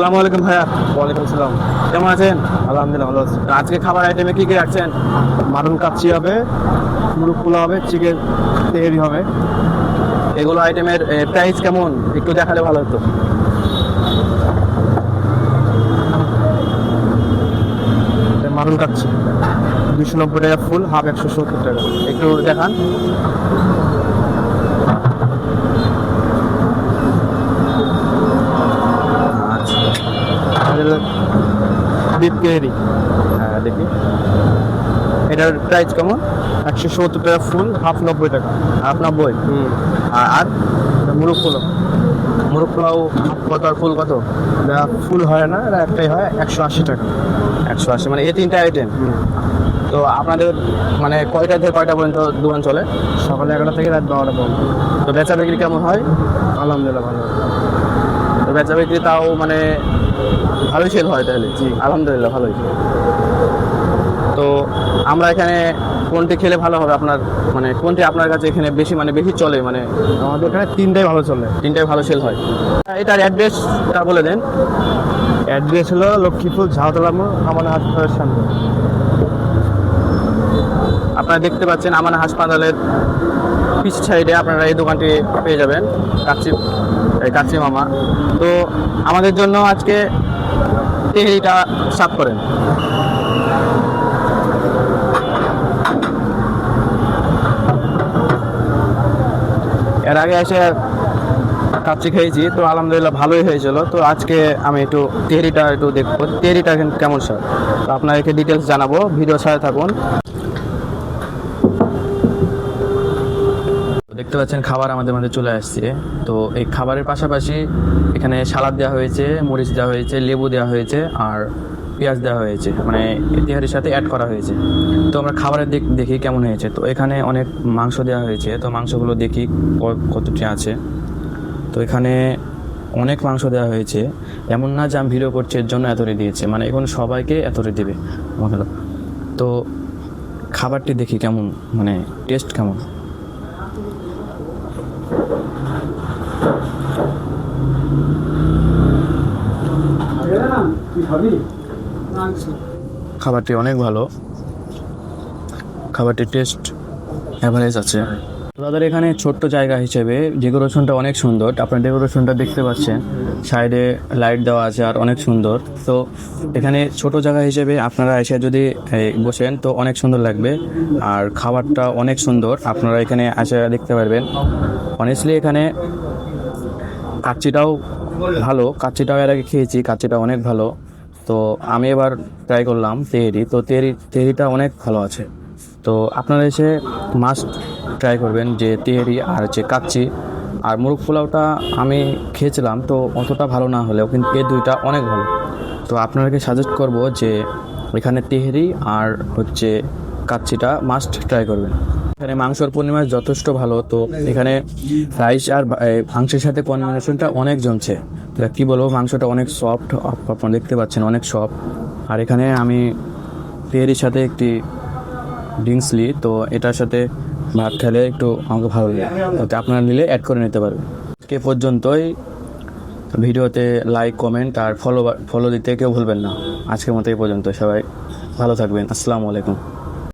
আসসালামু আলাইকুম ভাইয়া। ওয়ালাইকুম আসসালাম কেমন আছেন? আলহামদুলিল্লাহ ভালো আছি। আজকে খাবার আইটেমে কি কি রাখছেন? মাটন কাচ্চি হবে মুরগ পোলা হবে চিকেন তেহেরি হবে। এগুলো আইটেমের প্রাইস কেমন? একটু দেখালে ভালো হতো। মাটন কাচ্চি। দুশো নব্বই টাকা ফুল হাফ একশো সত্তর টাকা। একটু দেখান। বিপ তেহেরি হ্যাঁ দেখি। এটার প্রাইস কেমন? একশো সত্তর টাকা ফুল হাফ নব্বই টাকা। হাফ নব্বই? আর আর? মুরগ পোলা মুরগ পোলাও কত আর ফুল কত? ফুল হয় না এটা একটাই হয় একশো আশি টাকা। একশো আশি মানে এই তিনটা আইটেম তো আপনাদের মানে কয়টা থেকে কয়টা পর্যন্ত দোকান চলে? সকালে এগারোটা থেকে রাত বারোটা পর্যন্ত। তো বেচা বিক্রি কেমন হয়? আলহামদুলিল্লাহ ভালো। তো বেচা বিক্রি তাও মানে ভালোই সেল হয় তাহলে। জি। আলহামদুলিল্লাহ ভালোই। তো আমরা এখানে কোনটি খেলে ভালো হবে আপনার মানে কোনটি আপনার কাছে এখানে বেশি মানে বেশি চলে মানে আমাদের এখানে তিনটাই ভালো চলে। তিনটাই ভালো সেল হয়। এটার অ্যাড্রেসটা বলে দেন। অ্যাড্রেস হলো লক্ষ্মীপুর ঝাউতলা আমার হাসপাতালের সামনে আপনারা দেখতে পাচ্ছেন আমার হাসপাতালের পিছ সাইডে আপনারা এই দোকানটি পেয়ে যাবেন, কাচ্চি, এই কাচ্চি মামা। তো আমাদের জন্য আজকে তেহরিটা সাফ করেন। এর আগে এসে কাচ্চি খেয়েছি, তো আলহামদুলিল্লাহ ভালোই হয়েছিল। তো আজকে আমি একটু তেহরিটা একটু দেখব, তেহরিটা কেমন স্যার? তো আপনাদেরকে ডিটেলস জানাব, ভিডিও সাথে থাকুন। দেখতে পাচ্ছেন খাবার আমাদের মধ্যে চলে আসছে। তো এই খাবারের পাশাপাশি এখানে সালাদ দেওয়া হয়েছে, মরিচ দেওয়া হয়েছে, লেবু দেওয়া হয়েছে আর পেঁয়াজ দেওয়া হয়েছে। মানে তেহারির সাথে অ্যাড করা হয়েছে। তো আমরা খাবারের দিক দেখি কেমন হয়েছে। তো এখানে অনেক মাংস দেওয়া হয়েছে। তো মাংসগুলো দেখি কতটি আছে। তো এখানে অনেক মাংস দেওয়া হয়েছে। এমন না যে আমি ভিডিও করছি, এর জন্য এতটি দিয়েছে। মানে এখন সবাইকে এতটি দেবে। মহিলা তো খাবারটি দেখি কেমন মানে টেস্ট কেমন? খাবারটি অনেক ভালো। খাবারটির টেস্ট অ্যাভারেজ আছে। তাদের এখানে ছোট্ট জায়গা হিসেবে ডেকোরেশনটা অনেক সুন্দর। আপনার ডেকোরেশনটা দেখতে পাচ্ছেন। সাইডে লাইট দেওয়া আছে আর অনেক সুন্দর। তো এখানে ছোট জায়গা হিসেবে আপনারা এসে যদি বসেন তো অনেক সুন্দর লাগবে। আর খাবারটা অনেক সুন্দর। আপনারা এখানে এসে দেখতে পারবেন। অনেস্টলি এখানে কাচ্চিটাও ভালো। কাচ্চিটাও এর আগে খেয়েছি। কাচ্চিটা অনেক ভালো। তো আমি এবার ট্রাই করলাম তেহেরি। তো তেহেরি, তেহেরিটা অনেক ভালো আছে। তো আপনারা এসে মাস্ট ট্রাই করবেন যে তেহেরি আর হচ্ছে কাচ্চি। আর মুরগ পোলাওটা আমি খেয়েছিলাম, তো অতটা ভালো না হলেও কিন্তু এই দুইটা অনেক ভালো। তো আপনাদেরকে সাজেস্ট করব যে এখানে তেহেরি আর হচ্ছে কাচ্চিটা মাস্ট ট্রাই করবেন। এখানে মাংসর পরিমাণ যথেষ্ট ভালো, তো এখানে রাইস আর মাংসের সাথে কম্বিনেশনটা অনেক জমছে। কী বলব, মাংসটা অনেক সফট আপনারা দেখতে পাচ্ছেন, অনেক সফট আর এখানে আমি তেহেরির সাথে একটি ড্রিঙ্কস নিই তো এটার সাথে ভাত খেলে একটু আমাকে ভালো লাগে। আপনারা নিলে অ্যাড করে নিতে পারবেন। কে পর্যন্তই। ভিডিওতে লাইক কমেন্ট আর ফলো ফলো দিতে কেউ ভুলবেন না। আজকের মতো এই পর্যন্ত সবাই ভালো থাকবেন। আসসালামু আলাইকুম।